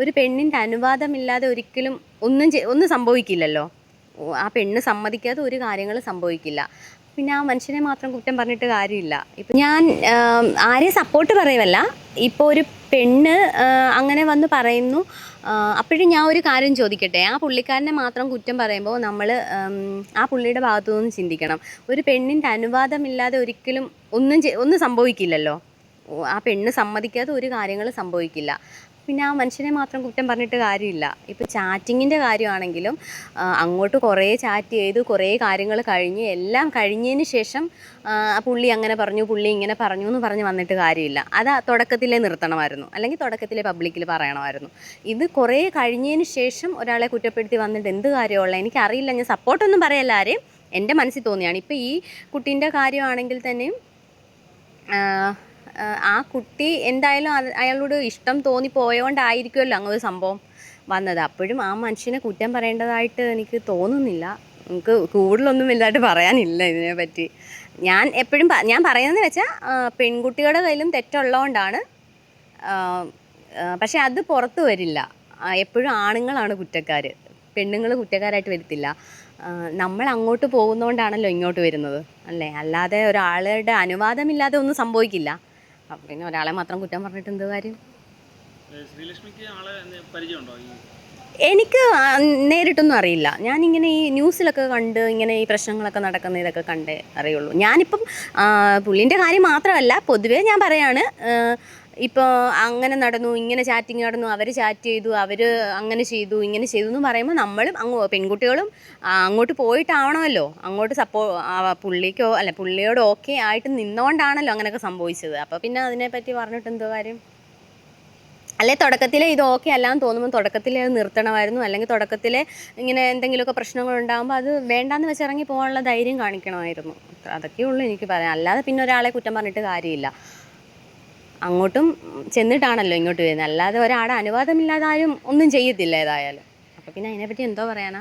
ഒരു പെണ്ണിന്റെ അനുവാദമില്ലാതെ ഒരിക്കലും ഒന്നും ഒന്നും സംഭവിക്കില്ലല്ലോ. ആ പെണ്ണ് സമ്മതിക്കാതെ ഒരു കാര്യങ്ങളും സംഭവിക്കില്ല. പിന്നെ ആ മനുഷ്യനെ മാത്രം കുറ്റം പറഞ്ഞിട്ട് കാര്യമില്ല. ഇപ്പം ഞാൻ ആരെ സപ്പോർട്ട് പറയുമല്ല ഇപ്പോൾ ഒരു പെണ്ണ് അങ്ങനെ വന്ന് പറയുന്നു. അപ്പോഴും ഞാൻ ഒരു കാര്യം ചോദിക്കട്ടെ? ആ പുള്ളിക്കാരനെ മാത്രം കുറ്റം പറയുമ്പോൾ നമ്മൾ ആ പുള്ളിയുടെ ഭാഗത്തു നിന്ന് ചിന്തിക്കണം. ഒരു പെണ്ണിന്റെ അനുവാദമില്ലാതെ ഒരിക്കലും ഒന്നും ഒന്നും സംഭവിക്കില്ലല്ലോ. ആ പെണ്ണ് സമ്മതിക്കാതെ ഒരു കാര്യങ്ങളും സംഭവിക്കില്ല. പിന്നെ ആ മനുഷ്യനെ മാത്രം കുറ്റം പറഞ്ഞിട്ട് കാര്യമില്ല. ഇപ്പോൾ ചാറ്റിങ്ങിന്റെ കാര്യമാണെങ്കിലും അങ്ങോട്ട് കുറേ ചാറ്റ് ചെയ്ത് കുറേ കാര്യങ്ങൾ കഴിഞ്ഞ് എല്ലാം കഴിഞ്ഞതിന് ശേഷം ആ, പുള്ളി അങ്ങനെ പറഞ്ഞു പുള്ളി ഇങ്ങനെ പറഞ്ഞു എന്ന് പറഞ്ഞ് വന്നിട്ട് കാര്യമില്ല. അത് തുടക്കത്തിലേ നിർത്തണമായിരുന്നു. അല്ലെങ്കിൽ തുടക്കത്തിലെ പബ്ലിക്കിൽ പറയണമായിരുന്നു. ഇത് കുറേ കഴിഞ്ഞതിന് ശേഷം ഒരാളെ കുറ്റപ്പെടുത്തി വന്നിട്ട് എന്ത് കാര്യമുള്ള എനിക്കറിയില്ല ഞാൻ സപ്പോർട്ടൊന്നും പറയല്ല ആരെയും. എന്റെ മനസ്സിൽ തോന്നിയാണ്. ഇപ്പോൾ ഈ കുട്ടീന്റെ കാര്യമാണെങ്കിൽ തന്നെയും ആ, കുട്ടി എന്തായാലും അയാളോട് ഇഷ്ടം തോന്നി പോയോണ്ടായിരിക്കുമല്ലോ അങ്ങനെ ഒരു സംഭവം വന്നത്. അപ്പോഴും ആ മനുഷ്യനെ കുറ്റം പറയേണ്ടതായിട്ട് എനിക്ക് തോന്നുന്നില്ല. നമുക്ക് കൂടുതലൊന്നും വലുതായിട്ട് പറയാനില്ല ഇതിനെപ്പറ്റി. ഞാൻ എപ്പോഴും ഞാൻ പറയുന്നതെന്ന് വെച്ചാൽ പെൺകുട്ടികളുടെ കയ്യിലും തെറ്റുള്ളതുകൊണ്ടാണ് പക്ഷെ അത് പുറത്ത് വരില്ല. എപ്പോഴും ആണുങ്ങളാണ് കുറ്റക്കാർ പെണ്ണുങ്ങൾ കുറ്റക്കാരായിട്ട് വരത്തില്ല. നമ്മൾ അങ്ങോട്ട് പോകുന്നതുകൊണ്ടാണല്ലോ ഇങ്ങോട്ട് വരുന്നത്. അല്ലേ? അല്ലാതെ ഒരാളുടെ അനുവാദമില്ലാതെ ഒന്നും സംഭവിക്കില്ല. അപ്പം പിന്നെ ഒരാളെ മാത്രം കുറ്റം പറഞ്ഞിട്ട് എന്ത് കാര്യം? ശ്രീലക്ഷ്മിക്ക് ആളെ പരിചയമുണ്ടോ എനിക്ക് നേരിട്ടൊന്നും അറിയില്ല. ഞാനിങ്ങനെ ഈ ന്യൂസിലൊക്കെ കണ്ട് ഇങ്ങനെ ഈ പ്രശ്നങ്ങളൊക്കെ നടക്കുന്ന ഇതൊക്കെ കണ്ടേ അറിയുള്ളൂ. ഞാനിപ്പം പുള്ളിന്റെ കാര്യം മാത്രമല്ല പൊതുവേ ഞാൻ പറയാണ് ഇപ്പോൾ അങ്ങനെ നടന്നു ഇങ്ങനെ ചാറ്റിങ് നടന്നു അവർ ചാറ്റ് ചെയ്തു അവർ അങ്ങനെ ചെയ്തു ഇങ്ങനെ ചെയ്തു എന്ന് പറയുമ്പോൾ നമ്മളും അങ്ങ് പെൺകുട്ടികളും അങ്ങോട്ട് പോയിട്ടാവണമല്ലോ. അങ്ങോട്ട് സപ്പോ പുള്ളിക്കോ അല്ല പുള്ളിയോട് ഓക്കെ ആയിട്ട് നിന്നുകൊണ്ടാണല്ലോ അങ്ങനെയൊക്കെ സംഭവിച്ചത്. അപ്പോൾ പിന്നെ അതിനെപ്പറ്റി പറഞ്ഞിട്ട് എന്തോ കാര്യം? അല്ലെ തുടക്കത്തിലെ ഇത് ഓക്കെ അല്ലാന്ന് തോന്നുമ്പോൾ തുടക്കത്തിലെ അത് നിർത്തണമായിരുന്നു. അല്ലെങ്കിൽ തുടക്കത്തിലെ ഇങ്ങനെ എന്തെങ്കിലുമൊക്കെ പ്രശ്നങ്ങൾ ഉണ്ടാകുമ്പോൾ അത് വേണ്ടാന്ന് വെച്ച് ഇറങ്ങി പോകാനുള്ള ധൈര്യം കാണിക്കണമായിരുന്നു. അതൊക്കെയുള്ളൂ എനിക്ക് പറയാം അല്ലാതെ പിന്നെ ഒരാളെ കുറ്റം പറഞ്ഞിട്ട് കാര്യമില്ല. അങ്ങോട്ടും ചെന്നിട്ടാണല്ലോ ഇങ്ങോട്ട് വരുന്നത്. അല്ലാതെ ഒരാടെ അനുവാദമില്ലാതെ ആരും ഒന്നും ചെയ്യത്തില്ല ഏതായാലും. അപ്പോൾ പിന്നെ അതിനെപ്പറ്റി എന്തോ പറയാനാ?